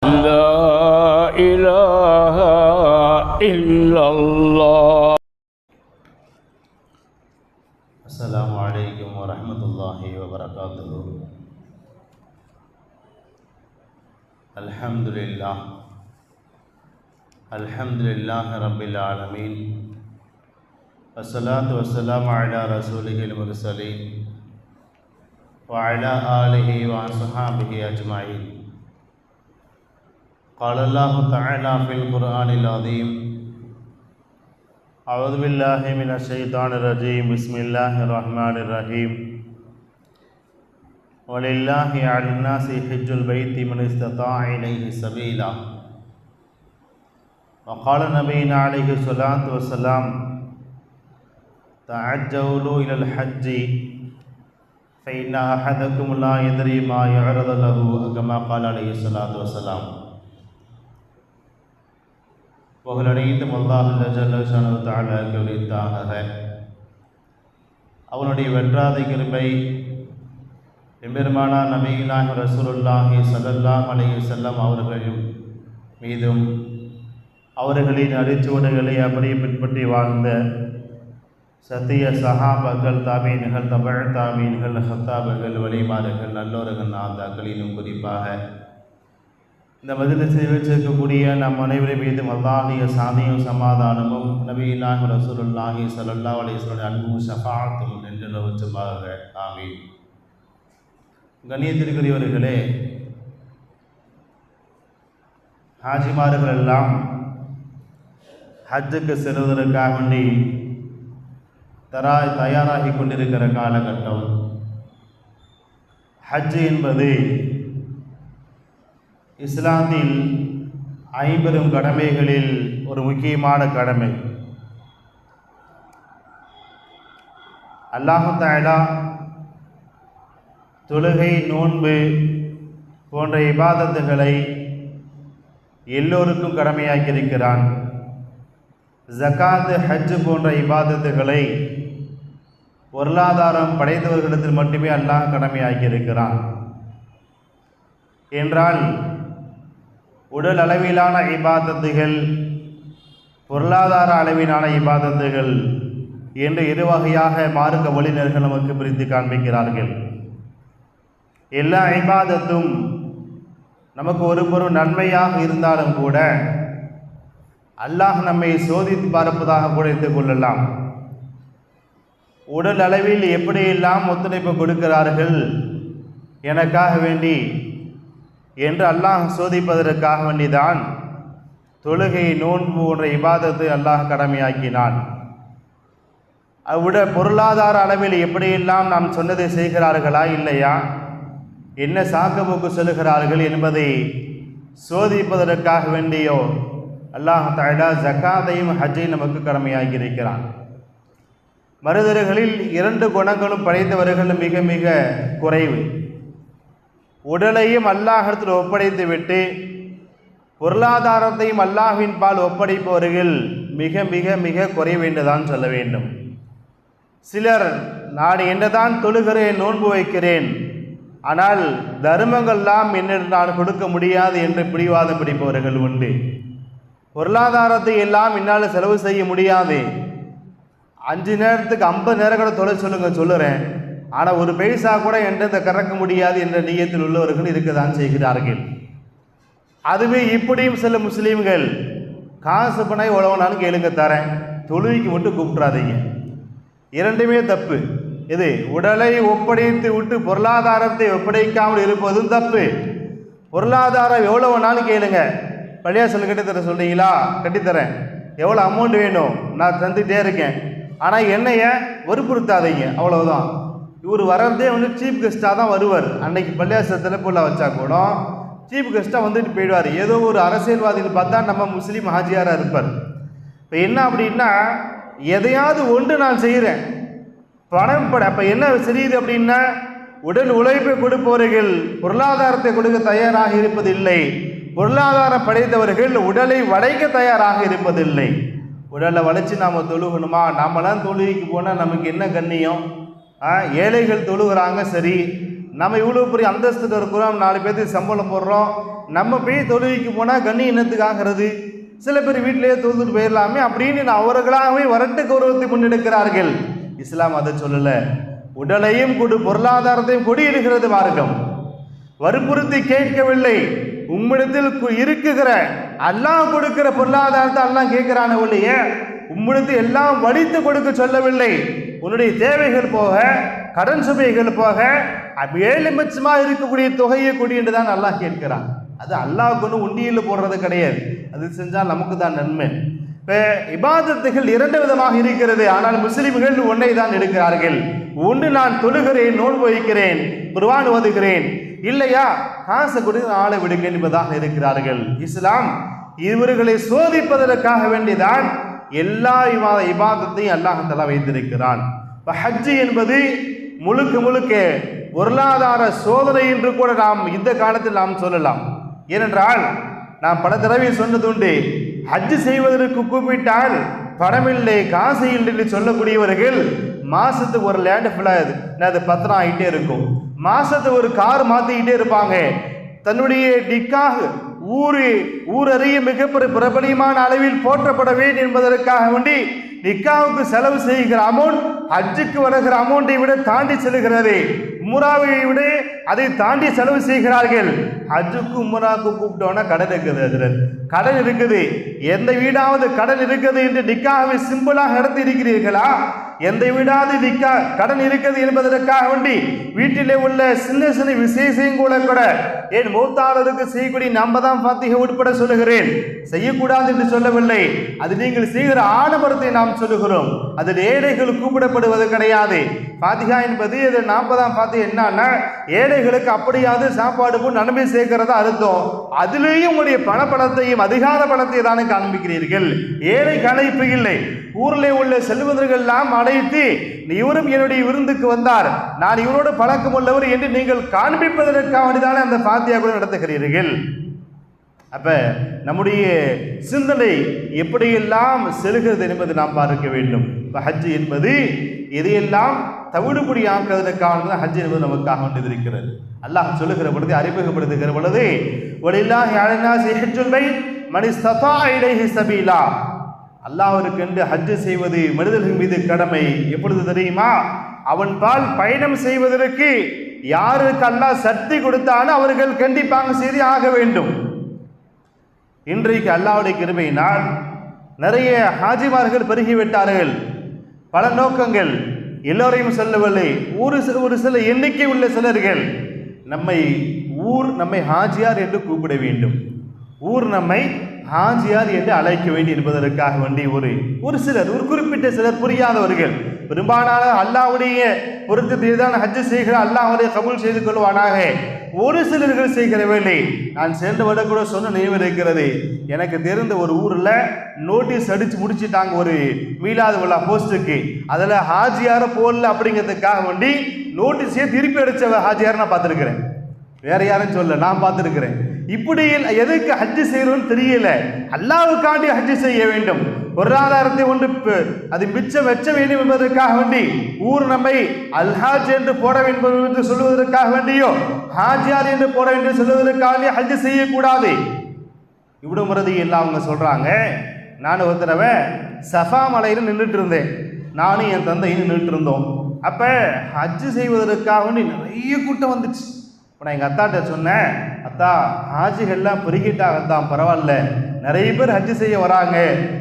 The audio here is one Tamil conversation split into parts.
لا إله إلا الله. السلام عليكم ورحمة الله وبركاته. الحمد لله. الحمد لله رب العالمين. والصلاة والسلام على رسوله المرسلين وعلى آله وأصحابه أجمعين. قال الله تعالى في القرآن العظيم. أعوذ بالله من الشيطان الرجيم. بسم الله الرحمن الرحيم. ولله على الناس حج البيت من استطاع إليه سبيلا. وقال نبينا عليه الصلاة والسلام تعجلوا إلى الحج فإن أحدكم لا يدري ما يعرض له. كما قال عليه الصلاة والسلام. புகழனைத்தும் அல்லாஹுல்ல தாலாக்கு உரித்தாக அவனுடைய வென்றாதை கிருபை எம்பெருமானா நபிகளாக ரசூலுல்லாஹி ஸல்லல்லாஹு அலைஹி செல்லம் அவர்களின் மீதும் அவர்களின் அடிச்சுவடுகளை அப்படியே பின்பற்றி வாழ்ந்த சத்திய சஹாபர்கள் தாமீன்கள் தமிழ் தாமீன்கள் ஹத்தாபர்கள் வழிமாறுகள் நல்லோர்கள் நாந்தாக்களிலும் குறிப்பாக இந்த மதிலத்தை வச்சிருக்கக்கூடிய நம் அனைவரை மீதும் அல்லாஹிய சாந்தியும் சமாதானமும் நபியில்லாஹி ரசூலுல்லாஹி சல்லா அலைஹி அன்பும் ஷஃபாஅத்தும் என்று நவச்சுமாக ஆமீன். கண்ணியத்திற்குரியவர்களே ஹாஜிமார்கள் எல்லாம் ஹஜ்ஜுக்கு செல்வதற்காக வேண்டி தரா தயாராகி கொண்டிருக்கிற காலகட்டம். ஹஜ்ஜு என்பது இஸ்லாத்தில் ஐம்பெரும் கடமைகளில் ஒரு முக்கியமான கடமை. அல்லாஹு தாலா தொழுகை நோன்பு போன்ற இபாதத்துகளை எல்லோருக்கும் கடமையாக்கியிருக்கிறான். ஜக்காத்து ஹஜ்ஜு போன்ற இபாதத்துகளை பொருளாதாரம் படைத்தவர்களிடத்தில் மட்டுமே அல்லாஹ் கடமையாக்கியிருக்கிறான். என்றால் உடல் அளவிலான இபாதத்துகள் பொருளாதார அளவிலான இபாதத்துகள் என்று இரு வகையாக மார்க்க வழிநர்கள் நமக்கு பிரித்து காண்பிக்கிறார்கள்? எல்லா இபாதத்தும் நமக்கு ஒரு பொருள் நன்மையாக இருந்தாலும் கூட அல்லாஹ் நம்மை சோதித்து பார்ப்பதாக கூட எடுத்துக் கொள்ளலாம். உடல் அளவில் எப்படியெல்லாம் ஒத்துழைப்பு கொடுக்கிறார்கள்? எனக்காக வேண்டி என்று அல்லாஹ் சோதிப்பதற்காக வேண்டிதான் தொழுகை நோன்பு போன்ற இபாதத்தை அல்லாஹ் கடமையாக்கினான். அவ்விட பொருளாதார அளவில் எப்படியெல்லாம் நாம் சொன்னதை செய்கிறார்களா இல்லையா? என்ன சாக்கபோக்கு சொல்லுகிறார்கள் என்பதை சோதிப்பதற்காக வேண்டியோ அல்லாஹ் தாலா ஜக்காத்தையும் ஹஜ்ஜையும் நமக்கு கடமையாகி இருக்கிறான் மருதர்களில் இரண்டு குணங்களும் படைத்தவர்கள் மிக மிக குறைவு. உடலையும் அல்லாஹிடத்தில் ஒப்படைத்து விட்டு பொருளாதாரத்தையும் அல்லாஹின் பால் ஒப்படைப்பவர்கள் மிக மிக மிக குறைவேண்டுதான் சொல்ல வேண்டும். சிலர் நான் என்னதான் தொழுகிறேன் நோன்பு வைக்கிறேன். ஆனால் தர்மங்கள்லாம் என்னிடம் நான் கொடுக்க முடியாது என்று பிடிவாதம் பிடிப்பவர்கள் உண்டு. பொருளாதாரத்தை எல்லாம் என்னால் செலவு செய்ய முடியாது. அஞ்சு நேரத்துக்கு ஐம்பது நேரம் கூட தொலை சொல்லுங்க சொல்லுறேன். ஆனால் ஒரு பைசா கூட என்கிட்ட கறக்க முடியாது என்ற நீயத்தில் உள்ளவர்கள் இருக்கதான் செய்கிறார்கள். அதுவே இப்படியும் சில முஸ்லீம்கள் காசு பணம் எவ்வளோனாலும் கேளுங்க தரேன். தொழுவிக்கு மட்டும் கூப்பிட்றாதீங்க இரண்டுமே தப்பு. இது உடலை ஒப்படைத்து விட்டு பொருளாதாரத்தை ஒப்படைக்காமல் இருப்பதும் தப்பு. பொருளாதாரம் எவ்வளோ வேணாலும் கேளுங்க பள்ளியாசல் கட்டித்தர சொல்கிறீங்களா கட்டித்தரேன். எவ்வளோ அமௌண்ட் வேணும்? நான் தந்துகிட்டே இருக்கேன். ஆனால் என்னைய வற்புறுத்தாதீங்க. அவ்வளோதான் இவர் வர்றதே வந்து சீஃப் கெஸ்ட்டாக தான் வருவார். அன்னைக்கு பள்ளியாசத்தில் போல வச்சா கூட சீஃப் கெஸ்ட்டாக வந்துட்டு போயிடுவார். ஏதோ ஒரு அரசியல்வாதிகள் பார்த்தா நம்ம முஸ்லீம் ஹாஜியாராக இருப்பார். இப்போ என்ன அப்படின்னா எதையாவது ஒன்று நான் செய்கிறேன் பணம் பட அப்போ என்ன செய்யுது அப்படின்னா உடல் உழைப்பை கொடுப்பவர்கள் பொருளாதாரத்தை கொடுக்க தயாராக இருப்பதில்லை. பொருளாதாரம் படைத்தவர்கள் உடலை வளைக்க தயாராக இருப்பதில்லை. உடலை வளைச்சு நாம் தொழுகணுமா? நாமெல்லாம் தொழுகைக்கு போனால் நமக்கு என்ன கண்ணியம்? ஏழைகள் தொழுகிறாங்க சரி. நம்ம இவ்வளோ பெரிய அந்தஸ்தில் இருக்கிறோம் நாலு பேர்த்துக்கு சம்பளம் போடுறோம். நம்ம போய் தொழுகைக்கு போனால் கண்ணி என்னத்துக்காகிறது? சில பேர் வீட்டிலேயே தொழுதுட்டு போயிடலாமே அப்படின்னு நான் அவர்களாகவே வரட்டு கௌரவத்தை முன்னெடுக்கிறார்கள். இஸ்லாம் அதை சொல்லலை. உடலையும் கொடு பொருளாதாரத்தையும் கொடியிடுகிறது மார்க்கம். வற்புறுத்தி கேட்கவில்லை. உம்மிடத்தில் கு- இருக்குகிற அல்லாஹ் கொடுக்கிற பொருளாதாரத்தை அல்லாஹ் கேட்கிறான ஒழிய உம்மிடத்தில் எல்லாம் வடித்து கொடுக்க சொல்லவில்லை. உன்னுடைய தேவைகள் போக கடன் சுமைகள் போக அப்ப ஏழு இருக்கக்கூடிய தொகையை கொடி என்று தான் அல்லாஹ் கேட்கிறான். அது அல்லாஹ் கொண்டு உண்டியில் போடுறது கிடையாது. அது செஞ்சால் நமக்கு தான் நன்மை. இப்போ இபாதத்துகள் இரண்டு விதமாக இருக்கிறது. ஆனால் முஸ்லிம்கள் ஒன்றை தான் எடுக்கிறார்கள். ஒன்று நான் தொழுகிறேன் நோன்பு வைக்கிறேன் குர்ஆன் ஓதுகிறேன். இல்லையா? காசை கொடுத்து ஆளை விடுங்கள் என்பதாக இருக்கிறார்கள். இஸ்லாம் இவர்களை சோதிப்பதற்காக வேண்டிதான் எல்லா இவா இபாதத்தையும் அல்லாஹ் வைத்திருக்கிறான். இப்போ ஹஜ்ஜு என்பது முழுக்க முழுக்க பொருளாதார சோதனை என்று கூட நாம் இந்த காலத்தில் நாம் சொல்லலாம். ஏனென்றால் நான் பல தடவை சொன்னதுண்டு ஹஜ்ஜு செய்வதற்கு கூப்பிட்டால் பணமில்லை காசு இல்லை என்று சொல்லக்கூடியவர்கள் மாசத்துக்கு ஒரு லேண்ட் ஃபுல்லாக அது பத்திரம் ஆகிட்டே இருக்கும். மாசத்துக்கு ஒரு கார் மாற்றிக்கிட்டே இருப்பாங்க. தன்னுடைய டிக்காக ஊரு ஊரறிய மிகப்பெரிய பிரபலியமான அளவில் போற்றப்பட வேண்டும் என்பதற்காக வேண்டி நிக்காவுக்கு செலவு செய்கிற அமௌண்ட் ஹஜ்ஜுக்கு வருகிற அமௌண்ட்டை விட தாண்டி செல்கிறது உம்ராவை விட அதை தாண்டி செலவு செய்கிறார்கள். ஹஜ்ஜுக்கு உம்ராவுக்கு கூப்பிட்டோன்னா கடன் இருக்குது அதில் கடன் இருக்குது. எந்த வீடாவது கடன் இருக்குது என்று நிக்காவை சிம்பிளாக நடத்தி இருக்கிறீர்களா? எந்த விடாது விற்கா கடன் இருக்கிறது என்பதற்காக வேண்டி வீட்டிலே உள்ள சின்ன சின்ன விசேஷம் கூட கூட என் மூத்தாளருக்கு செய்யக்கூடிய நம்ம தான் பாத்திக உட்பட சொல்லுகிறேன். செய்யக்கூடாது என்று சொல்லவில்லை. அது நீங்கள் செய்கிற ஆடம்பரத்தை நாம் சொல்லுகிறோம். அதில் ஏழைகள் கூப்பிடப்படுவது கிடையாது. பாத்திகா என்பது இது நாற்பதாம் பாத்தி என்னன்னா ஏழைகளுக்கு அப்படியாவது சாப்பாடு நன்மை சேர்க்கிறதா அர்த்தம். அதுலேயும் உங்களுடைய பணப்பணத்தையும் அதிகார பணத்தை தானே காண்பிக்கிறீர்கள். ஏழை அழைப்பு இல்லை. ஊரில் உள்ள செல்வந்தர்கள் எல்லாம் அழைத்து இவரும் என்னுடைய விருந்துக்கு வந்தார். நான் இவரோடு பழக்கம் உள்ளவர் என்று நீங்கள் காண்பிப்பதற்காக வேண்டிதானே அந்த பாத்தியா கூட நடத்துகிறீர்கள். அப்ப நம்முடைய சிந்தனை எப்படியெல்லாம் செல்கிறது என்பது நாம் பார்க்க வேண்டும். இப்போ ஹஜ் என்பது எதையெல்லாம் தவிடுபடி ஆக்குவதற்காக ஹஜ் என்பது நமக்காக வேண்டியது இருக்கிறது அல்லாஹ் சொல்லுகிற பொழுது அறிமுகப்படுத்துகிற பொழுது ஒளில்லா யாழினா ஹஜ்ஜுல் பைத் மன் இஸ்ததா சபீலா. அல்லாஹ்விற்கு என்று ஹஜ் செய்வது மனிதர்கள் மீது கடமை. எப்பொழுது தெரியுமா? அவன் பால் பயணம் செய்வதற்கு யாருக்கு அல்லாஹ் சக்தி கொடுத்தாலும் அவர்கள் கண்டிப்பாக செய்து ஆக வேண்டும். இன்றைக்கு அல்லாவுடைய கிருமையினால் நிறைய ஹாஜிமார்கள் பெருகிவிட்டார்கள். பல நோக்கங்கள். எல்லோரையும் சொல்லவில்லை. ஒரு சில ஒரு சில எண்ணிக்கை உள்ள சிலர்கள் நம்மை ஊர் நம்மை ஹாஜியார் என்று கூப்பிட வேண்டும். ஊர் நம்மை ஹாஜியார் என்று அழைக்க வேண்டும் என்பதற்காக வேண்டி ஒரு ஒரு சிலர் ஒரு குறிப்பிட்ட சிலர் புரியாதவர்கள். பெரும்பாலான அல்லாவுடைய பொருத்தத்தை தான் ஹஜ் செய்கிற அல்லாஹ் அவரை கபூல் செய்து கொள்வானாக. ஒரு சிலர்கள் செய்கிற வேலை நான் சென்ற விட கூட சொன்ன நினைவு இருக்கிறது. எனக்கு தெரிந்த ஒரு ஊரில் நோட்டீஸ் அடித்து முடிச்சுட்டாங்க ஒரு மீளாத விழா போஸ்ட்டுக்கு அதில் ஹாஜியார போடல அப்படிங்கிறதுக்காக வேண்டி நோட்டீஸே திருப்பி அடித்த ஹாஜியார் நான் பார்த்துருக்குறேன். வேற யாரும் சொல்ல நான் பார்த்துருக்குறேன். இப்படி எதுக்கு ஹஜ்ஜு செய்யணும்னு தெரியல. அல்லாவுக்காண்டி ஹஜ்ஜு செய்ய வேண்டும். பொருளாதாரத்தை ஒன்று அது மிச்சம் வெச்ச வேண்டும் என்பதற்காக வேண்டி ஊர் நம்மை அல்ஹாஜ் என்று போட வேண்டும் என்று சொல்வதற்காக வேண்டியோ ஹாஜியார் என்று போட வேண்டும் என்று சொல்வதற்காக ஹஜ்ஜு செய்யக்கூடாது இவ்வளவு எல்லாம் அவங்க சொல்றாங்க. நான் ஒரு தடவை சஃபா மலையில் நின்றுட்டு இருந்தேன். நானும் என் தந்தையும் நின்றுட்டு இருந்தோம். அப்போ ஹஜ்ஜு செய்வதற்காக வேண்டி நிறைய கூட்டம் வந்துச்சு. இப்போ நான் எங்கள் அத்தாட்ட சொன்னேன் அத்தா ஹாஜிகள்லாம் பெருகிட்டாகத்தான் பரவாயில்ல. நிறைய பேர் ஹஜ்ஜு செய்ய வராங்க.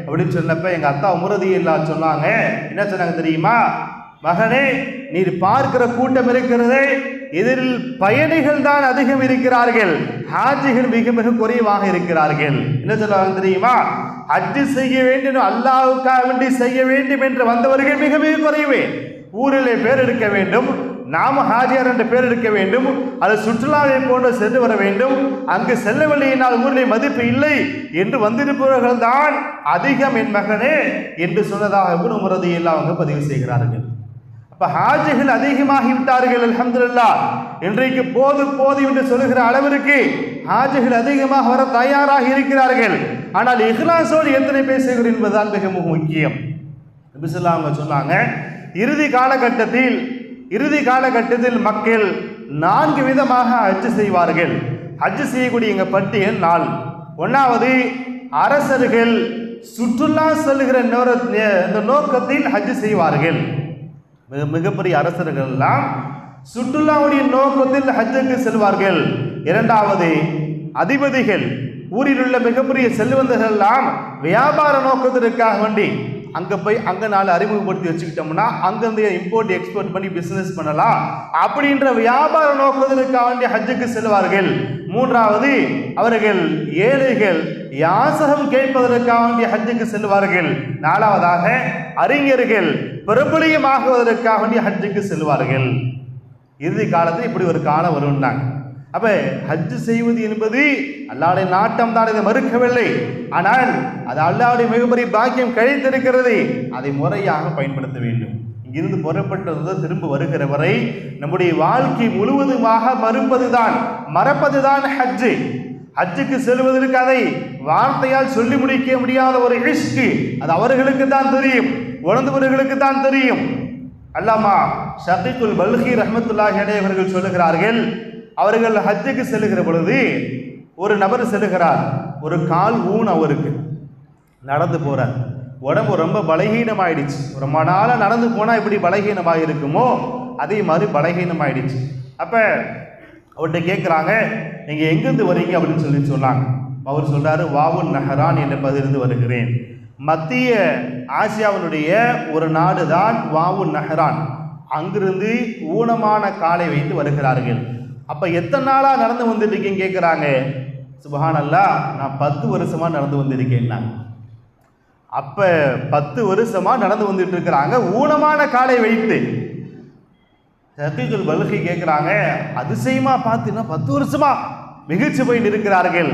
அப்படின்னு சொன்னப்ப எங்கள் அத்தா உமரதி எல்லாம் சொன்னாங்க. என்ன சொன்னாங்க தெரியுமா? மகனே நீர் பார்க்கிற கூட்டம் இருக்கிறதே எதிரில் பயணிகள் தான் அதிகம் இருக்கிறார்கள். ஹாஜிகள் மிக மிக குறைவாக இருக்கிறார்கள். என்ன சொல்லுவாங்க தெரியுமா? ஹஜ்ஜு செய்ய வேண்டும் அல்லாவுக்காக வேண்டி செய்ய வேண்டும் என்று வந்தவர்கள் மிக மிக குறைவே. ஊரிலே பேர் எடுக்க வேண்டும் நாம ஹாஜியார் என்ற பேர் எடுக்க வேண்டும். அது சுற்றுலாவை போன்று சென்று வர வேண்டும். அங்கு செல்லவில்லையினால் ஊரிலே மதிப்பு இல்லை என்று வந்திருப்பவர்கள் தான் அதிகம் என் மகனே என்று சொன்னதாக குணமுறதை எல்லாம் அவங்க பதிவு செய்கிறார்கள். அப்போ ஹாஜிகள் அதிகமாகி விட்டார்கள் அல்ஹம்துலில்லாஹ். இன்றைக்கு போது போது என்று சொல்லுகிற அளவிற்கு ஹாஜிகள் அதிகமாக வர தயாராக இருக்கிறார்கள். ஆனால் இஹ்லாசோடு எத்தனை பேசுகிறோம் என்பதுதான் மிக மிக முக்கியம் நபிசுல்லா அவங்க சொன்னாங்க இறுதி காலகட்டத்தில் இறுதி காலகட்டத்தில் மக்கள் நான்கு விதமாக ஹஜ் செய்வார்கள். ஹஜ் செய்யக்கூடிய எங்கள் பட்டியல் நாள் ஒன்றாவது அரசர்கள் சுற்றுலா செல்கிற நேர இந்த நோக்கத்தில் ஹஜ் செய்வார்கள். மிக மிகப்பெரிய அரசர்கள் எல்லாம் சுற்றுலாவுடைய நோக்கத்தில் ஹஜ்ஜுக்கு செல்வார்கள். இரண்டாவது அதிபதிகள் ஊரில் உள்ள மிகப்பெரிய செல்வந்தர்கள்லாம் வியாபார நோக்கத்திற்காக வேண்டி அங்கே போய் அங்கே நாலு அறிமுகப்படுத்தி வச்சுக்கிட்டோம்னா அங்கேருந்து இம்போர்ட் எக்ஸ்போர்ட் பண்ணி பிசினஸ் பண்ணலாம். அப்படின்ற வியாபார நோக்கத்திற்காக வேண்டிய ஹஜ்ஜுக்கு செல்வார்கள். மூன்றாவது அவர்கள் ஏழைகள் யாசகம் கேட்பதற்காக வேண்டிய ஹஜ்ஜுக்கு செல்வார்கள். நாலாவதாக அறிஞர்கள் பிரபலியமாகுவதற்காக வேண்டிய ஹஜ்ஜுக்கு செல்வார்கள். இறுதி காலத்தில் இப்படி ஒரு காலம் வரும்னாங்க. அப்ப ஹஜ்ஜு செய்வது என்பது அல்லாடைய நாட்டம் தான் இதை மறுக்கவில்லை. ஆனால் அது அல்லாவுடைய மிகப்பெரிய பாக்கியம் கழித்திருக்கிறது அதை முறையாக பயன்படுத்த வேண்டும். இங்கிருந்து புறப்பட்டது திரும்ப வருகிற வரை நம்முடைய வாழ்க்கை முழுவதுமாக மறுப்பதுதான் மறப்பதுதான் ஹஜ்ஜு ஹஜ்ஜுக்கு செல்வதற்கு அதை வார்த்தையால் சொல்லி முடிக்க முடியாத ஒரு இஷ்கு. அது அவர்களுக்கு தான் தெரியும் உணர்ந்தவர்களுக்கு தான் தெரியும். அல்லாமா ஷபீக்குல் பல்கி ரஹமத்துல்லாஹி அலைஹி அவர்கள் சொல்லுகிறார்கள் அவர்கள் ஹஜ்ஜுக்கு செல்லுகிற பொழுது ஒரு நபர் செல்லுகிறார். ஒரு கால் ஊன் அவருக்கு. நடந்து போகிறார் உடம்பு ரொம்ப பலகீனமாயிடுச்சு. ரொம்ப நாளாக நடந்து போனால் இப்படி பலகீனமாக இருக்குமோ அதே மாதிரி பலகீனமாயிடுச்சு. அப்போ அவர்கிட்ட கேட்குறாங்க நீங்கள் எங்கேருந்து வரீங்க? அப்படின்னு சொல்லி சொன்னாங்க. அவர் சொல்கிறாரு வாவுன் நஹரான் என்ற பகுதியிலிருந்து வருகிறேன். மத்திய ஆசியாவினுடைய ஒரு நாடு தான் வாவுன் நஹரான். அங்கிருந்து ஊனமான காலை வைத்து வருகிறார்கள். அப்போ எத்தனை நாளாக நடந்து வந்துட்டு கேட்குறாங்க சுபஹானல்லா நான் பத்து வருஷமாக நடந்து வந்திருக்கேன் அப்போ பத்து வருஷமாக நடந்து வந்துட்டு இருக்கிறாங்க ஊனமான காலை வைத்து. சத்தியுல் பல்கி கேட்குறாங்க அதிசயமா பார்த்தீங்கன்னா பத்து வருஷமா மிகிழ்ச்சி போயிட்டு இருக்கிறார்கள்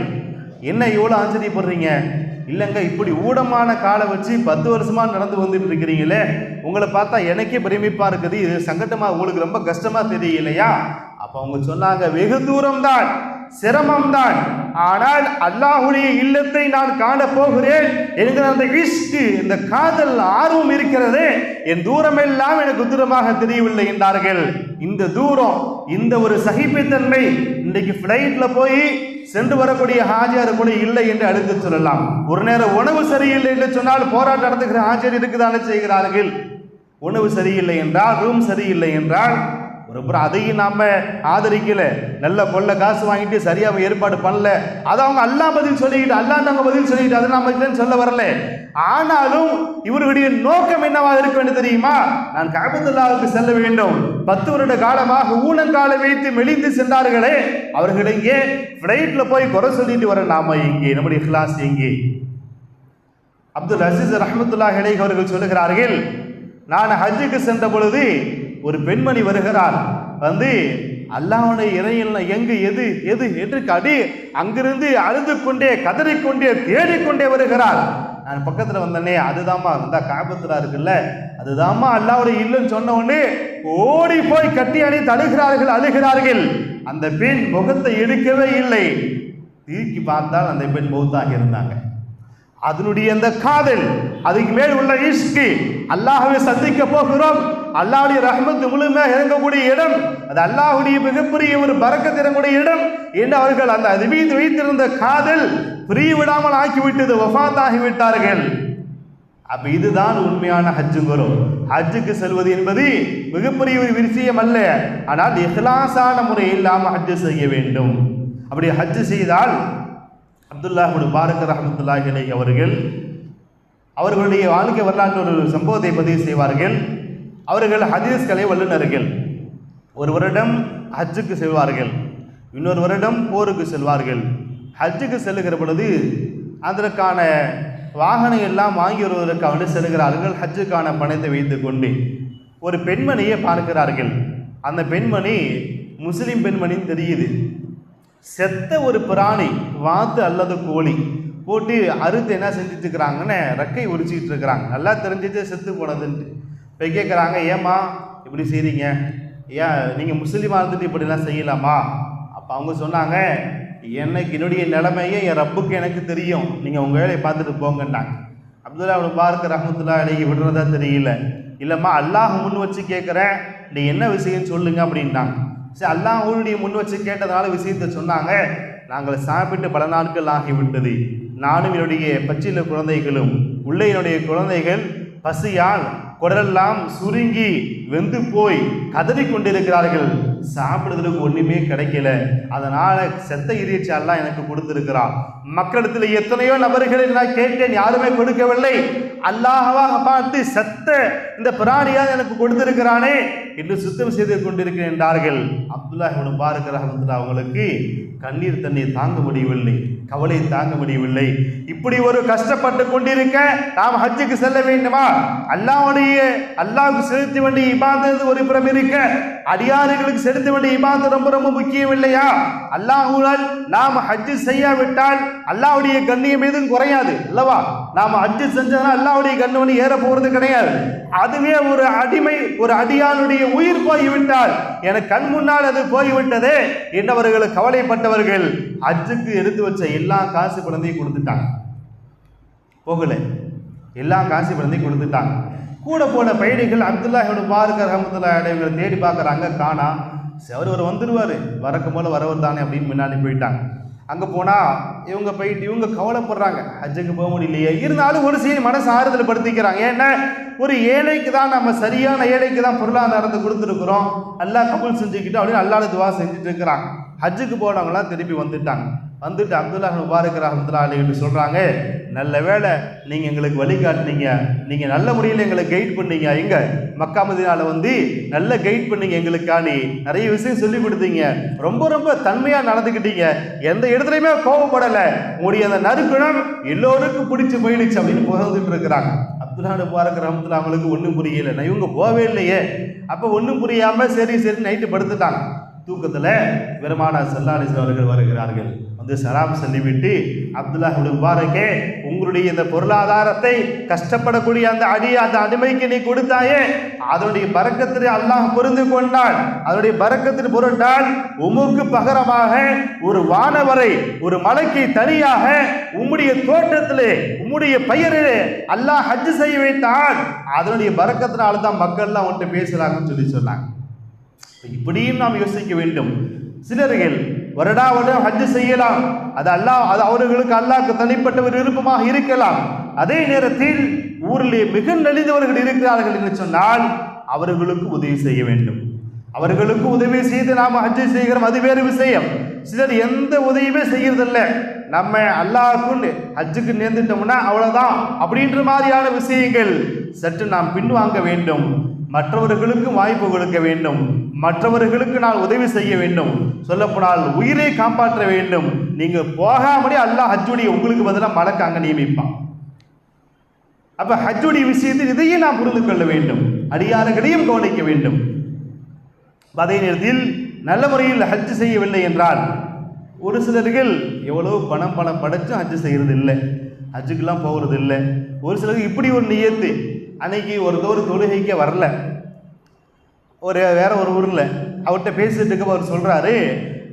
என்ன இவ்வளோ ஆச்சரியப்படுறீங்க? இல்லைங்க இப்படி ஊடமான காலை வச்சு பத்து வருஷமாக நடந்து வந்துட்டு இருக்கிறீங்களே உங்களை பார்த்தா எனக்கே பெருமிப்பாக இருக்குது இது சங்கட்டமாக உங்களுக்கு ரொம்ப கஷ்டமாக தெரியலையா? அப்போ அவங்க சொன்னாங்க வெகு தூரம் தான் சிரமம் தான் ஆனால் அல்லாஹுடைய இல்லத்தை நான் காண போகிறேன் என்கிற அந்த இஷ்கு இந்த காதல் ஆர்வம் இருக்கிறது என் தூரமெல்லாம் எனக்கு தூரமாக தெரியவில்லை என்றார்கள். இந்த தூரம் இந்த ஒரு சகிப்புத்தன்மை இன்றைக்கு ஃப்ளைட்ல போய் சென்று வரக்கூடிய ஹாஜியார் கூட இல்லை என்று அடுத்து சொல்லலாம். ஒரு நேரம் உணவு சரியில்லை என்று சொன்னால் போராட்டம் நடத்துகிற ஹாஜியார் இருக்குதானே செய்கிறார்கள். உணவு சரியில்லை என்றால் ரூம் சரியில்லை என்றால் அப்புறம் அதையும் நாம் ஆதரிக்கல. நல்ல கொள்ள காசு வாங்கிட்டு சரியாக ஏற்பாடு பண்ணல. அதை அவங்க அல்லா பதில் சொல்லிக்கிட்டு அல்லாண்டாங்க பதில் சொல்லிக்கிட்டு அதை நாம இல்லைன்னு சொல்ல வரல. ஆனாலும் இவர்களுடைய நோக்கம் என்னவாக இருக்க வேண்டும் தெரியுமா? நான் காபத்துல்லாவுக்கு செல்ல வேண்டும். பத்து வருட காலமாக ஊனங்காலை வைத்து மெலிந்து சென்றார்களே அவர்கள் ஏன் ஃப்ளைட்ல போய் குறை சொல்லிட்டு வர நாம இங்கே நம்முடைய கிளாஸ் எங்கே அப்துல் அசீஸ் ரஹமத்துல்லா இலைஹி அவர்கள் சொல்லுகிறார்கள் நான் ஹஜ்ஜுக்கு சென்ற பொழுது ஒரு பெண்மணி வருகிறார் வந்து அல்லாவுடைய இறையில் எங்கு எது எது? என்று கடி அங்கிருந்து அழுது கொண்டே கதறிக்கொண்டே தேடிக்கொண்டே வருகிறார் நான் பக்கத்தில் வந்தனே அதுதாம்மா இருந்தா காபத்துல இருக்குல்ல? அதுதாம்மா அல்லாவுடைய இல்லைன்னு சொன்ன உடனே ஓடி போய் கட்டி அணி தழுகிறார்கள் அழுகிறார்கள். அந்த பெண் முகத்தை எடுக்கவே இல்லை. தீக்கி பார்த்தால் அந்த பெண் மௌத்தாக இருந்தாங்க. அதனுடைய அந்த காதல் அதுக்கு மேல் உள்ள இஷ்கு அல்லாஹவை சந்திக்க போகிறோம். அல்லாவுடைய ரஹ்மத் முழுமையாக இறங்கக்கூடிய இடம் அது அல்லாஹுடைய மிகப்பெரிய ஒரு பறக்கத் இறங்கக்கூடிய இடம் என்று அவர்கள் அந்த அதிபீது வைத்திருந்த காதல் பிரிய விடாமல் ஆக்கிவிட்டது வஃபாத்தாகி விட்டார்கள். அப்ப இதுதான் உண்மையான ஹஜ்ஜுங்கிறோம். ஹஜ்ஜுக்கு செல்வது என்பது மிகப்பெரிய ஒரு விஷயம் அல்ல. ஆனால் இஹ்லாசான முறை இல்லாமல் ஹஜ்ஜு செய்ய வேண்டும். அப்படி ஹஜ்ஜு செய்தால் அப்துல்லா பாரக் ரஹமத்துல்லாஹி அவர்கள் அவர்களுடைய வாழ்க்கை வரலாற்று ஒரு சம்பவத்தை பதிவு செய்வார்கள். அவர்கள் ஹதீஸ் கலை வல்லுநர்கள். ஒரு வருடம் ஹஜ்ஜுக்கு செல்வார்கள். இன்னொரு வருடம் போருக்கு செல்வார்கள். ஹஜ்ஜுக்கு செல்லுகிற பொழுது அதற்கான வாகனம் எல்லாம் வாங்கி வருவதற்காக வேண்டி செல்கிறார்கள். ஹஜ்ஜுக்கான பணத்தை வைத்துக்கொண்டு ஒரு பெண்மணியை பார்க்கிறார்கள். அந்த பெண்மணி முஸ்லீம் பெண்மணின்னு தெரியுது. செத்த ஒரு பிராணி வாத்து அல்லது கோழி போட்டு அறுத்து என்ன செஞ்சுட்டு இருக்கிறாங்கன்னு ரெக்கை உரிச்சிக்கிட்டு இருக்கிறாங்க. நல்லா தெரிஞ்சிட்டு செத்து போனதுன்ட்டு. இப்போ கேட்குறாங்க ஏம்மா இப்படி செய்கிறீங்க ஏன் நீங்கள் முஸ்லீமாக இருந்துட்டு இப்படிலாம் செய்யலாமா? அப்போ அவங்க சொன்னாங்க எனக்கு என்னுடைய நிலைமையே என் ரப்புக்கு எனக்கு தெரியும். நீங்கள் உங்கள் வேலையை பார்த்துட்டு போங்கன்னாங்க. அப்துல்லா அவனு பார்க்க ரஹமத்துல்லா இலகி விடுறதா தெரியல. இல்லைம்மா அல்லாஹ் முன் வச்சு கேட்குறேன் நீ என்ன விஷயம்னு சொல்லுங்க அப்படின்ட்டாங்க சரி அல்லாஹ் அவருடைய முன் வச்சு கேட்டதுனால விஷயத்தை சொன்னாங்க. நாங்கள் சாப்பிட்டு பல நாட்கள் ஆகிவிட்டது. நானும் என்னுடைய பச்சில குழந்தைகளும் உள்ளே என்னுடைய குழந்தைகள் பசியால் குடலெல்லாம் சுருங்கி வெந்து போய் கதறி கொண்டிருக்கிறார்கள். சாப்பிடுறதுக்கு ஒண்ணுமே கிடைக்கல. அதனால செத்த இறைச்சி எனக்கு கொடுத்திருக்கிறான் மக்களிடத்தில் எத்தனையோ நபர்களை நான் கேட்டேன் யாருமே கொடுக்கவில்லை. அல்லாஹவாக பார்த்து செத்த இந்த பிராணியாக எனக்கு கொடுத்திருக்கிறானே என்று சுத்தம் செய்து கொண்டிருக்கிறேன் என்றார்கள். அப்துல்லா இவனு பாருக்கிற அவங்களுக்கு கண்ணீர் தண்ணீர் தாங்க முடியவில்லை கவலை தாங்க முடியவில்லை. இப்படி ஒரு கஷ்டப்பட்டு கொண்டிருக்க நாம் ஹஜ்ஜுக்கு செல்ல வேண்டுமா? அல்லாவுடைய அல்லாவுக்கு செலுத்த வேண்டிய இபாதது ஒரு புறம் இருக்க அடியாறுகளுக்கு செலுத்த வேண்டிய இபாதத்து ரொம்ப ரொம்ப முக்கியம் இல்லையா? அல்லாஹுவால் நாம் ஹஜ்ஜு செய்யாவிட்டால் அல்லாவுடைய கண்ணியம் எதுவும் குறையாது அல்லவா? நாம் ஹஜ்ஜு செஞ்சதுனா அல்லாவுடைய கண்ணியம் ஏற போகிறது கிடையாது. அதுவே ஒரு அடிமை ஒரு அடியானுடைய உயிர் போய்விட்டால் எனக்கு கண் முன்னால் அது போய்விட்டதே என்னவர்கள் கவலைப்பட்டவர்கள் ஹஜ்ஜுக்கு எடுத்து வச்ச எல்லா காசு குழந்தையும் கொடுத்துட்டாங்க. போகல. எல்லா காசு குழந்தையும் கொடுத்துட்டாங்க. கூட போன பயணிகள் அப்துல்லாஹோட இவனு அஹமதுல்லா ரஹமத்துல்லா இவங்களை தேடி பார்க்குறாங்க காணா. சரி அவர் வந்துடுவார் வரக்கும் போல் வரவர் தானே அப்படின்னு முன்னாடி போயிட்டாங்க. அங்கே போனால் இவங்க போயிட்டு இவங்க கவலைப்படுறாங்க. ஹஜ்ஜுக்கு போக முடியலையே. இருந்தாலும் ஒரு சீன் மனசு ஆறுதல் படுத்திக்கிறாங்க. ஏன்னா ஒரு ஏழைக்கு தான் நம்ம சரியான ஏழைக்கு தான் பொருளாதாரத்தை கொடுத்துருக்குறோம். நல்லா கபுல் செஞ்சுக்கிட்டு அப்படின்னு அல்லாத துவா செஞ்சுட்டு இருக்கிறாங்க. ஹஜ்ஜுக்கு போனவங்களாம் திருப்பி வந்துட்டாங்க. வந்துட்டு அப்துல்லாஹ் முபாரக் ரஹமத்துல்லா அலிகிட்டு சொல்கிறாங்க நல்ல வேளை நீங்கள் எங்களுக்கு வழிகாட்டினீங்க. நீங்கள் நல்ல முறையில் எங்களை கைட் பண்ணீங்க. எங்கே? மக்கா மதினால வந்து நல்ல கைட் பண்ணீங்க எங்களுக்கானி நிறைய விஷயம் சொல்லி கொடுத்தீங்க. ரொம்ப ரொம்ப தன்மையாக நடந்துக்கிட்டீங்க. எந்த இடத்துலையுமே கோபப்படலை. உங்களுடைய அந்த நறுக்குணம் எல்லோருக்கும் பிடிச்சி போயிடுச்சு அப்படின்னு புகழ்ந்துட்டு இருக்கிறாங்க. அப்துல்லா முபாரக் ரஹமத்துல அவங்களுக்கு ஒன்றும் புரியலை. நான் இவங்க போகவே இல்லையே. அப்போ ஒன்றும் புரியாமல் சரி சரி நைட்டு படுத்துட்டாங்க. தூக்கத்தில் பெருமானா சல்லாலிஸ் அவர்கள் வருகிறார்கள். வந்து சலாம் சொல்லிவிட்டு அப்துல்லா முபாரக்கே உங்களுடைய இந்த பொருளாதாரத்தை கஷ்டப்படக்கூடிய அந்த அடி அந்த அடிமைக்கு நீ கொடுத்தாயே அதனுடைய பறக்கத்தில் அல்லாஹ் புரிந்து கொண்டான். அதனுடைய பறக்கத்தில் பொருட்டால் உமுக்கு பகரமாக ஒரு வானவரை ஒரு மலைக்கு தனியாக உம்முடைய தோட்டத்திலே உம்முடைய பெயரிலே அல்லாஹ் ஹஜ் செய்ய வைத்தான். அதனுடைய பறக்கத்தினால தான் மக்கள்லாம் வந்துட்டு பேசுகிறாங்கன்னு சொல்லி சொன்னாங்க. இப்படியும் நாம் யோசிக்க வேண்டும். சிலர்கள் வருடா வருடம் ஹஜ்ஜு செய்யலாம். அது அல்லாஹ் அது அவர்களுக்கு அல்லாஹ்க்கு தனிப்பட்ட ஒரு விருப்பமாக இருக்கலாம். அதே நேரத்தில் ஊரிலே மிக நலிந்தவர்கள் இருக்கிறார்கள் என்று சொன்னால் அவர்களுக்கு உதவி செய்ய வேண்டும். அவர்களுக்கு உதவி செய்து நாம் ஹஜ்ஜு செய்கிறோம் அது வேறு விஷயம். சிலர் எந்த உதவியுமே செய்யறதில்ல. நம்ம அல்லாஹ்க்கு ஹஜ்ஜுக்கு நேர்ந்துட்டோம்னா அவ்வளோதான் அப்படின்ற மாதிரியான விஷயங்கள் சற்று நாம் பின்வாங்க வேண்டும். மற்றவர்களுக்கு வாய்ப்பு கொடுக்க வேண்டும். மற்றவர்களுக்கு நான் உதவி செய்ய வேண்டும். சொல்லப்போனால் உயிரை காப்பாற்ற வேண்டும். நீங்க போகாமலே அல்லாஹ் ஹஜ்ஜுடைய உங்களுக்கு பதிலாக மலக்க அங்கே நியமிப்பான். அப்ப ஹஜ்ஜுடைய விஷயத்தில் இதையும் நாம் புரிந்து கொள்ள வேண்டும். அடியாரங்களையும் கவனிக்க வேண்டும். அதே நேரத்தில் நல்ல முறையில் ஹஜ் செய்யவில்லை என்றால் ஒரு சிலர்கள் எவ்வளவு பணம் பணம் படைச்சும் ஹஜ் செய்கிறது இல்லை ஹஜ்ஜுக்கெல்லாம் போகிறது இல்லை ஒரு சிலருக்கு இப்படி ஒரு நியத்து அன்னைக்கு ஒரு ஒரு தொழுகைக்கே வரல. ஒரு வேற ஒரு ஊரில் அவர்கிட்ட பேசிட்டு இருக்க அவர் சொல்கிறாரு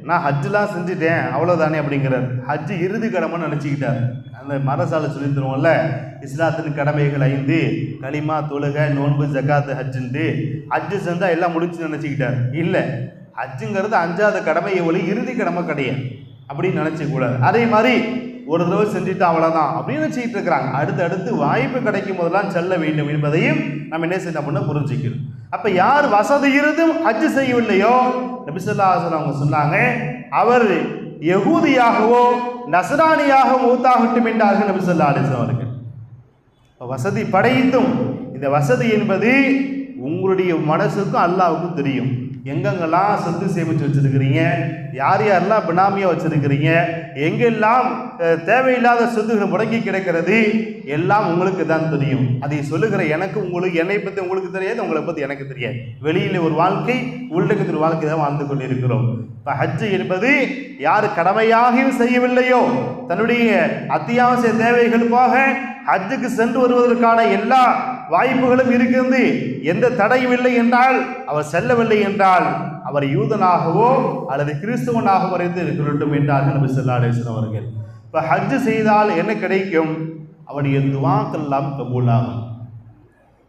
நான் ஹஜ்ஜெலாம் செஞ்சுட்டேன் அவ்வளோதானே அப்படிங்கிறார். ஹஜ்ஜு இறுதி கடமைன்னு நினச்சிக்கிட்டார். அந்த மரசாலை சொல்லி தருவோம்ல இஸ்லாத்தின் கடமைகள் ஐந்து களிமா தொழுகை நோன்பு ஜக்காத்து ஹஜ்ஜுன்ட்டு. ஹஜ்ஜு செஞ்சால் எல்லாம் முடிச்சு நினச்சிக்கிட்டார். இல்லை ஹஜ்ஜுங்கிறது அஞ்சாவது கடமை எவ்வளோ இறுதி கடமை கிடையாது. அப்படின்னு நினச்சிக்கூடாது அதே மாதிரி ஒரு தடவை செஞ்சுட்டு அவ்வளோதான் அப்படின்னு நினச்சிக்கிட்டு இருக்கிறாங்க. அடுத்து அடுத்து வாய்ப்பு கிடைக்கும் போதெல்லாம் செல்ல வேண்டும் என்பதையும் நம்ம என்ன செய்யணும் அப்படின்னா புரிஞ்சுக்கணும். அப்போ யார் வசதி இருந்தும் ஹஜ் செய்யவில்லையோ? நபிசல்லாசன் அவங்க சொன்னாங்க அவர் யகூதியாகவோ நசராணியாக மூத்தாகட்டும் என்றார்கள் நபிசல்லா அலிசன் அவர்கள். இப்ப வசதி படைத்தும் இந்த வசதி என்பது உங்களுடைய மனசுக்கும் அல்லாவுக்கும் தெரியும். எங்கெங்கெல்லாம் சொத்து சேமித்து வச்சிருக்கிறீங்க? யார் யாரெல்லாம் பினாமியாக வச்சிருக்கிறீங்க? எங்கெல்லாம் தேவையில்லாத சொத்துகள் முடங்கி கிடக்கிறது எல்லாம் உங்களுக்கு தான் தெரியும். அதை சொல்லுகிற எனக்கு உங்களுக்கு என்னை பற்றி உங்களுக்கு தெரியாது உங்களை பற்றி எனக்கு தெரியாது. வெளியில் ஒரு வாழ்க்கை உள்ளகத்தில் ஒரு வாழ்க்கை தான் வாழ்ந்து கொண்டிருக்கிறோம். இப்போ ஹஜ்ஜு என்பது யார் கடமையாகவும் செய்யவில்லையோ தன்னுடைய அத்தியாவசிய தேவைகள் போக ஹஜ்ஜுக்கு சென்று வருவதற்கான எல்லா வாய்ப்புகளும் இருக்கிறது. எந்த தடையும் இல்லை என்றால் அவர் செல்லவில்லை என்றால் அவர் யூதனாகவோ அல்லது கிறிஸ்துவனாகவோ இருந்து இருக்கட்டும் என்றார்கள் நபி சொல்லா அலிஸ்லாம் அவர்கள். இப்போ ஹஜ்ஜு செய்தால் என்ன கிடைக்கும்? அவருடைய துவாக்கள் எல்லாம் கபூலாகும்.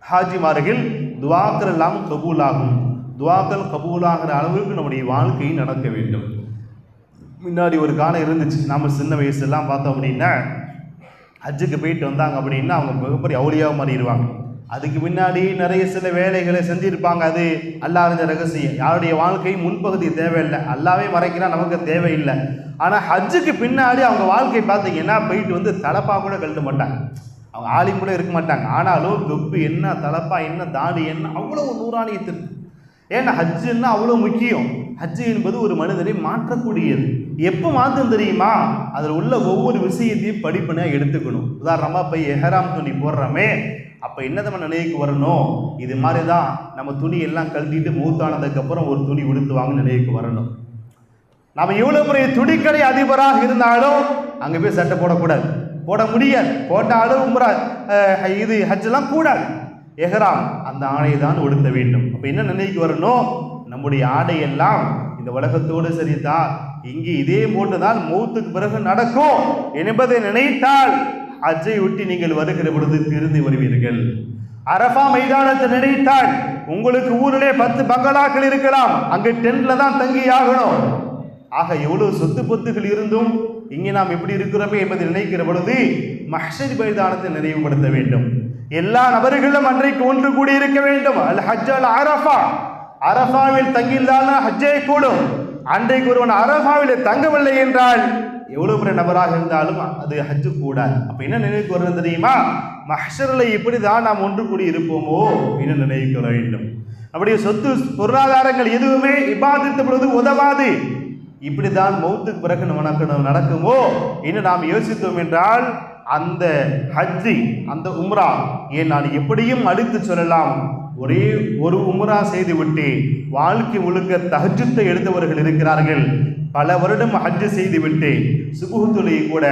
ஹாஜிமார்கள் துவாக்கள் எல்லாம் கபூலாகும். துவாக்கள் கபூலாகிற அளவுக்கு நம்முடைய வாழ்க்கை நடக்க வேண்டும். முன்னாடி ஒரு காலம் இருந்துச்சு. நம்ம சின்ன வயசுலாம் பார்த்தோம் அப்படின்னா ஹஜ்ஜுக்கு போயிட்டு வந்தாங்க அப்படின்னா அவங்க மிகப்பெரிய அவுளியாக மாறிடுவாங்க. அதுக்கு முன்னாடி நிறைய சில வேலைகளை செஞ்சிருப்பாங்க அது அல்லா அறிஞ்ச ரகசியம். யாருடைய வாழ்க்கை முன்பகுதி தேவையில்லை. அல்லாவே மறைக்கிறான் நமக்கு தேவையில்லை. ஆனால் ஹஜ்ஜுக்கு பின்னாடி அவங்க வாழ்க்கை பார்த்தீங்கன்னா போயிட்டு வந்து தலப்பாக கூட கழட்ட மாட்டாங்க. அவங்க ஆலிம் கூட இருக்க மாட்டாங்க. ஆனாலும் தொப்பு என்ன தலப்பா என்ன தாடி என்ன அவ்வளோ நூறாணியத்திற்கு. ஏன்னா ஹஜ்ஜுன்னா அவ்வளோ முக்கியம். ஹஜ்ஜு என்பது ஒரு மனிதனை மாற்றக்கூடியது. எப்போ மாற்றம் தெரியுமா? அதில் உள்ள ஒவ்வொரு விஷயத்தையும் படிப்பனையாக எடுத்துக்கணும். உதாரணமாக போய் எஹராம் துணி போடுறோமே. அப்போ என்ன நம்ம நினைவுக்கு வரணும்? இது மாதிரி தான் நம்ம துணி எல்லாம் கழட்டிட்டு மூத்தானதுக்கப்புறம் ஒரு துணி உடுத்துவாங்க நினைவுக்கு வரணும். நம்ம எவ்வளோ பெரிய துணிக்கடை அதிபராக இருந்தாலும் அங்கே போய் சட்டை போடக்கூடாது. போட முடியாது. போட்டாலும் உம்ரா, அஹ், இது ஹஜ்ஜெல்லாம் கூடாது. எஹராம் அந்த ஆடையை தான் உடுத்த வேண்டும். அப்போ என்ன நினைவுக்கு வரணும்? நம்முடைய ஆடையெல்லாம் இந்த உலகத்தோடு சரிதான் இங்கே இதே போன்று தான் மௌத்துக்கு பிறகு நடக்கும் என்பதை நினைத்தால் அஜை விட்டு நீங்கள் வருகிற பொழுது திருந்தி வருவீர்கள். அரஃபா மைதானத்தை நினைத்தால் உங்களுக்கு ஊரிலே பத்து பங்களாக்கள் இருக்கலாம். அங்கே டென்ட்ல தான் தங்கி ஆகணும். ஆக எவ்வளவு சொத்து பொத்துகள் இருந்தும் இங்கே நாம் எப்படி இருக்கிறோமே என்பதை நினைக்கிற பொழுது மஹர் மைதானத்தை நினைவுபடுத்த வேண்டும். எல்லா நபர்களும் அன்றைக்கு ஒன்று கூடி இருக்க வேண்டும். அல் ஹஜ் அல் அரஃபா. அரஃபாவில் தங்கியிருந்தால் ஹஜ்ஜே கூடும். அன்றைக்கு ஒருவன் அரஃபாவில் தங்கவில்லை என்றால் எவ்வளவு பெரிய நபராக இருந்தாலும் அது ஹஜ்ஜு கூடாது. அப்ப என்ன நினைவுக்கு வருது தெரியுமா? மஹ்ஷரில் இப்படி தான் நாம் ஒன்று கூடி இருப்போமோ என்று நினைவுக்கு வர வேண்டும். அப்படியே சொத்து பொருளாதாரங்கள் எதுவுமே இபாதித்த பொழுது உதவாது. இப்படிதான் மௌத்துக்கு பிறகு நமக்கு நடக்குமோ என்று நாம் யோசித்தோம் என்றால் அந்த ஹஜ்ஜி அந்த உம்ரா ஏன் நான் எப்படியும் அடித்து சொல்லலாம்? ஒரே ஒரு உம்ரா செய்துவிட்டு வாழ்க்கை முழுக்க தஹஜத்தை எடுத்தவர்கள் இருக்கிறார்கள். பல வருடம் ஹஜ்ஜு செய்துவிட்டு சுபுகு தொழுகை கூட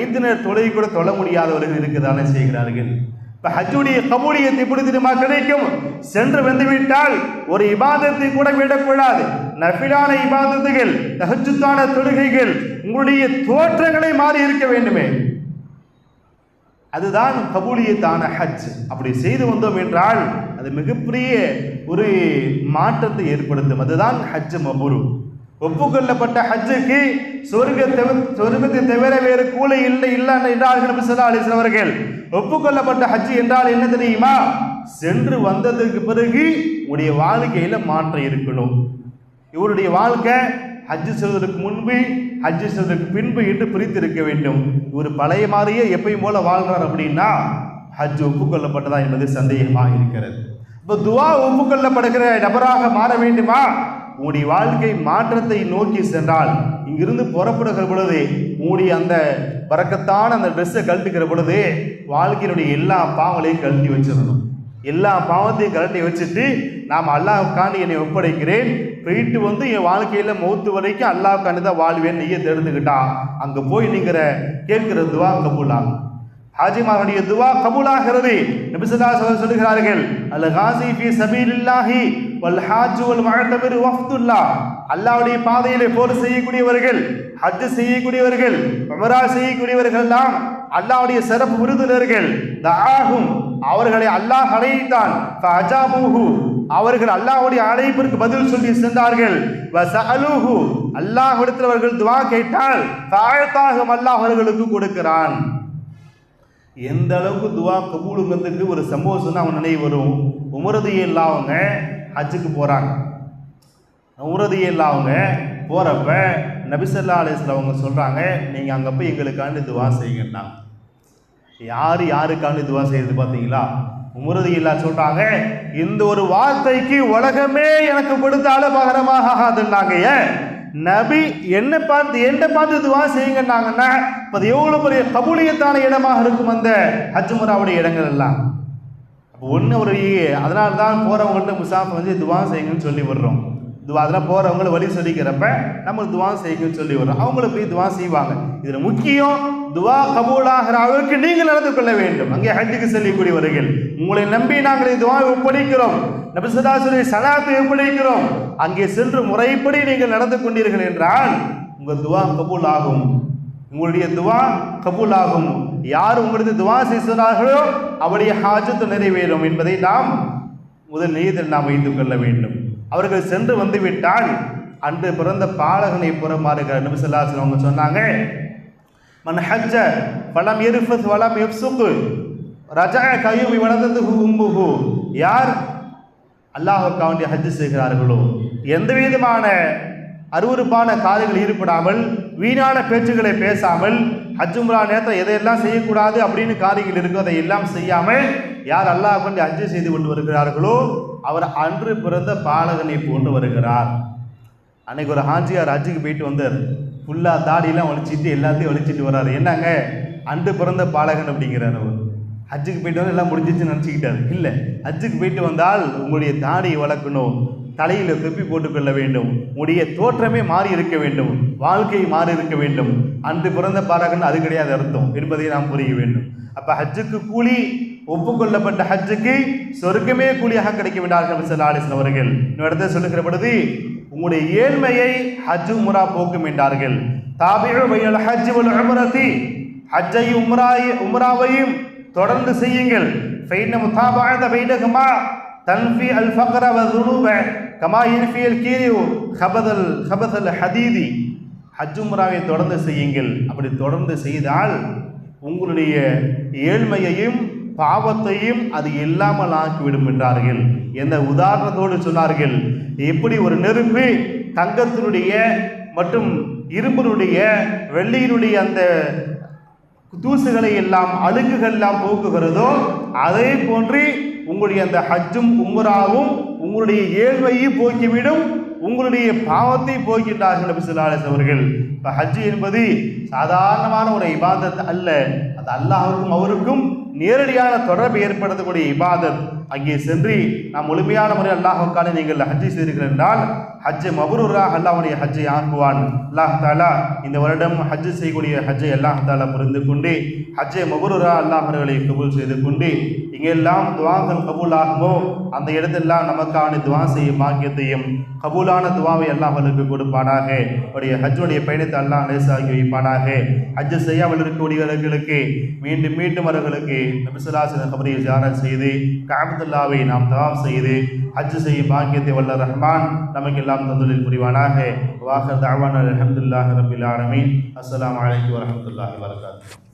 ஐந்து நேர தொழுகை கூட தொழ முடியாதவர்கள் இருக்குதானே செய்கிறார்கள். இப்போ ஹஜ்ஜுடைய கபூலியத்தை எப்படி தெரியுமா கிடைக்கும்? சென்று வந்துவிட்டால் ஒரு இபாதத்தை கூட விடக்கூடாது. நஃபிலான இபாதத்துகள் தகச்சுத்தான தொழுகைகள் உங்களுடைய தோற்றங்களை மாறி இருக்க வேண்டுமே. அதுதான் கபூலியத்தான ஹஜ் அப்படி செய்து வந்தோம் என்றால் அது மிகப்பெரிய ஒரு மாற்றத்தை ஏற்படுத்தும். அதுதான் ஹஜ் மபுரு ஒப்புக்கொள்ளப்பட்ட ஹஜ்ஜுக்கு சொர்க்கத்தை சொர்க்கத்தை தவிர வேறு கூலை இல்லை இல்லை என்றார்கள் நபி ஸல்லல்லாஹு அலைஹி அவர்கள். ஒப்புக்கொள்ளப்பட்ட ஹஜ் என்றால் என்ன தெரியுமா? சென்று வந்ததுக்கு பிறகு உடைய வாழ்க்கையில மாற்றம் இருக்கணும். இவருடைய வாழ்க்கை ஹஜ்ஜு செய்வதற்கு முன்பு ஹஜ்ஜு செய்வதற்கு பின்பு என்று பிரித்து இருக்க வேண்டும். இவர் பழைய மாதிரியே எப்பயும் போல வாழ்றார் அப்படின்னா ஹஜ் ஒப்புக்கொள்ளப்பட்டதா என்பது சந்தேகமாக இருக்கிறது. இப்போ துவா ஒப்புக்கொள்ளப்படுகிற நபராக மாற வேண்டுமா? உங்களுடைய வாழ்க்கை மாற்றத்தை நோக்கி சென்றால் இங்கிருந்து புறப்படுகிற பொழுது உங்களுடைய அந்த பறக்கத்தான அந்த ட்ரெஸ்ஸை கழட்டுக்கிற பொழுது வாழ்க்கையினுடைய எல்லா பாவங்களையும் கழட்டி வச்சிடணும். எல்லா பாவத்தையும் கழட்டி வச்சுட்டு நாம் அல்லாவுக்காண்டி என்னை ஒப்படைக்கிறேன். போயிட்டு வந்து என் வாழ்க்கையில் மௌத்து வரைக்கும் அல்லாவுக்காண்டி தான் வாழ்வேன் நீயே தெரிந்துக்கிட்டா அங்கே போய் நீங்கிற கேட்கிற துவா கபூலாகும். ஹாஜிமாருடைய துவா கபூலாகிறது. நபிசல்லா சொல்லுகிறார்கள் அல்ல காசி ஃபி சபீலில்லாஹி வல்ஹாஜுவல் ஹாஜ் வஃப்துல்லா. அல்லாஹ்வுடைய பாதையிலே போர் செய்யக்கூடியவர்கள் ஹஜ் செய்யக்கூடியவர்கள் உம்ரா செய்யக்கூடியவர்கள் எல்லாம் அல்லாவுடைய சிறப்பு விருந்தினர்கள். தஆஹும் அவர்களை அல்லாஹ் அழைத்தான் அவர்கள் அல்லாஹுடைய அழைப்பிற்கு பதில் சொல்லி சென்றார்கள். வஸஅலூஹு அல்லாஹ்விடத்தில் அவர்கள் துவா கேட்டால் தாழ்த்தாகும் அல்லாஹ் அவர்களுக்கு கொடுக்கிறான். எந்த அளவுக்கு துவா கபூலுங்கிறதுக்கு ஒரு சம்பவம் சொன்னால் அவன் நினைவு வரும். உமரது இல்லாதவங்க ஹஜ்ஜுக்கு போகிறாங்க உறுதியில் அவங்க போகிறப்ப நபிசல்லா அலிஸ்ல அவங்க சொல்கிறாங்க நீங்கள் அங்கே போய் எங்களுக்காண்டி துவா செய்யுங்கண்ணா. யார் யாருக்காண்டி துவா செய்யறது பார்த்தீங்களா உமரதி சொல்கிறாங்க இந்த ஒரு வார்த்தைக்கு உலகமே எனக்கு கொடுத்தால பகரமாக ஆகாதுன்னாங்க ஏன்? நபி என்ன பார்த்து என்ன பார்த்து இதுவா செய்யுங்கன்னாங்கன்னா இப்போ அது எவ்வளோ பெரிய கபூலியத்தான இடமாக இருக்கும் அந்த ஹஜ்முராவுடைய இடங்கள் எல்லாம். ஒன்று ஒரு அதனால தான் போகிறவங்கள்ட்ட முசாஃப் வந்து துவா செய்யுங்கன்னு சொல்லி விடுறோம். துவா அதெல்லாம் போகிறவங்கள வழி சொல்லிக்கிறப்ப நம்ம துவா செய்யுங்கன்னு சொல்லி விடுறோம். அவங்கள போய் துவா செய்வாங்க. இதில் முக்கியம் துவா கபூலாகிற அளவுக்கு நீங்கள் நடந்து கொள்ள வேண்டும். அங்கே ஹஜ்ஜுக்கு செல்லக்கூடியவர்கள் உங்களை நம்பி நாங்கள் துவா ஒப்படைக்கிறோம். நபிசதாசுரை சலாத்தை ஒப்படைக்கிறோம். அங்கே சென்று முறைப்படி நீங்கள் நடந்து கொண்டீர்கள் என்றால் உங்கள் துவா கபூல் ஆகும். உங்களுடைய துவா கபூல் ஆகும். யார் உங்களுக்கு துவா செய்கிறார்களோ அவருடைய ஹாஜத்து நிறைவேறும் என்பதை நாம் முதல் நீதில் நாம் வைத்துக் கொள்ள வேண்டும். அவர்கள் சென்று வந்துவிட்டால் அன்று பிறந்த பாலகனை புறமாறுகிற நபிசல்லாசன் அவங்க சொன்னாங்க மன் ஹஜ்ஜ பலம் எரிஃபஸ் வலம் எப்சுக்கு ரஜா கையுமி வளர்ந்தது ஹுகும்புகு யார் அல்லாஹுக்கா ஹஜ்ஜு செய்கிறார்களோ எந்த விதமான அருவருப்பான காரியங்கள் ஈடுபடாமல் வீணான பேச்சுகளை பேசாமல் ஹஜ்ஜும்ரா நேரத்தில் எதையெல்லாம் செய்யக்கூடாது அப்படின்னு காரியங்கள் இருக்கோ அதை எல்லாம் செய்யாமல் யார் அல்லாஹ் கொண்டு ஹஜ்ஜு செய்து கொண்டு வருகிறார்களோ அவர் அன்று பிறந்த பாலகனை போன்று வருகிறார். அன்னைக்கு ஒரு ஹாஜியார் ஹஜ்ஜுக்கு போயிட்டு வந்தார். ஃபுல்லாக தாடியெல்லாம் ஒழிச்சிட்டு எல்லாத்தையும் ஒழிச்சிட்டு வர்றாரு என்னங்க? அன்று பிறந்த பாலகன் அப்படிங்கிறார் அவர். ஹஜ்ஜுக்கு போயிட்டு வந்து எல்லாம் முடிஞ்சிச்சுன்னு நினச்சிக்கிட்டாரு. இல்லை ஹஜ்ஜுக்கு போயிட்டு வந்தால் உங்களுடைய தாடியை வளர்க்கணும். தலையில் தொப்பி போட்டுக்கொள்ள வேண்டும். உடைய தோற்றமே மாறி இருக்க வேண்டும். வாழ்க்கை மாறி இருக்க வேண்டும். அன்று பிறந்த பாலகன் அது கிடையாது அர்த்தம். என்பதை நாம் புரிய வேண்டும். அப்போ ஹஜ்ஜுக்கு கூலி ஒப்புக்கொள்ளப்பட்ட ஹஜ்ஜுக்கு சொர்க்கமே கூலியாக கிடைக்க விட்டார்கள் செல்லாலிசன் அவர்கள். இன்னும் இடத்துல சொல்லுகிற பொழுது உங்களுடைய ஏழ்மையை ஹஜ் முறா போக்கும் என்றார்கள். தாபிழ் ஹஜ்ஜு ஹஜ் ஹஜ்ஜை ஹஜ்ஜையும் உம்ராய் உம்ராவையும் தொடர்ந்து செய்யுங்கள். ஃபைன முத்தாபாழ்ந்த பைனகுமா தன்ஃபி அல் ஃபக்ர வ துனூப கமா இன்ஃபி அல் கீரியு ஹபதல் ஹபதல் ஹதீதி ஹஜ்ஜும்ராவை தொடர்ந்து செய்யுங்கள். அப்படி தொடர்ந்து செய்தால் உங்களுடைய ஏழ்மையையும் பாவத்தையும் அது இல்லாமல் ஆக்கிவிடும் என்றார்கள். எந்த உதாரணத்தோடு சொன்னார்கள்? எப்படி ஒரு நெருப்பு தங்கத்தினுடைய மற்றும் இரும்பினுடைய வெள்ளியினுடைய அந்த தூசுகளை எல்லாம் அழுக்குகள் எல்லாம் போக்குகிறதோ அதே போன்று உங்களுடைய அந்த ஹஜ்ஜும் உம்ராவும் உங்களுடைய ஏழ்மையை போக்கிவிடும் உங்களுடைய பாவத்தை போக்கின்றார்கள் நபி அவர்கள். இப்போ ஹஜ்ஜு என்பது சாதாரணமான ஒரு இபாதத் அல்ல. அது அல்லாஹ்வுக்கும் அவருக்கும் நேரடியான தொடர்பு ஏற்படுத்தக்கூடிய இபாதத். அங்கே சென்று நாம் முழுமையான முறையில் அல்லாஹுக்கான நீங்கள் ஹஜ்ஜை செய்தீர்கள் என்றால் ஹஜ்ஜை மபரூராக அல்லாஹுடைய ஹஜ்ஜை ஆக்குவான். அல்லாஹ் தாலா இந்த வருடம் ஹஜ்ஜு செய்யக்கூடிய ஹஜ்ஜை அல்லாஹ் தாலா புரிந்து கொண்டு ஹஜ்ஜை மபரூரா அல்லாஹர்களை கபூல் செய்து கொண்டு இங்கெல்லாம் துவாங்கள் கபூல் ஆகுமோ அந்த இடத்தெல்லாம் நமக்கான துவா செய்யும் பாக்கியத்தையும் கபூலான துவாவை அல்லாஹர்களுக்கு கொடுப்பானாக. உடைய ஹஜ்ஜுடைய பயணத்தை அல்லாஹ் லேசாகி வைப்பானாக. ஹஜ்ஜு செய்யாமல் இருக்கக்கூடியவர்களுக்கு மீண்டும் மீண்டும் அவர்களுக்கு நபிசுல்லாசின கபரியை ஜாரத் செய்து காபத்துல்லாவை நாம் தவாப் செய்து ஹஜ் செய்யும் பாக்கியத்தை வல்ல ரஹ்மான் நமக்கெல்லாம் தந்துலில் புரிவானாக. வாஹர் தாவான் அலமதுல்லாஹ் ரபில் ஆலமீன். அஸ்லாம் வலைக்கம் வரமத்துல்லாஹி வரகாத்துஹு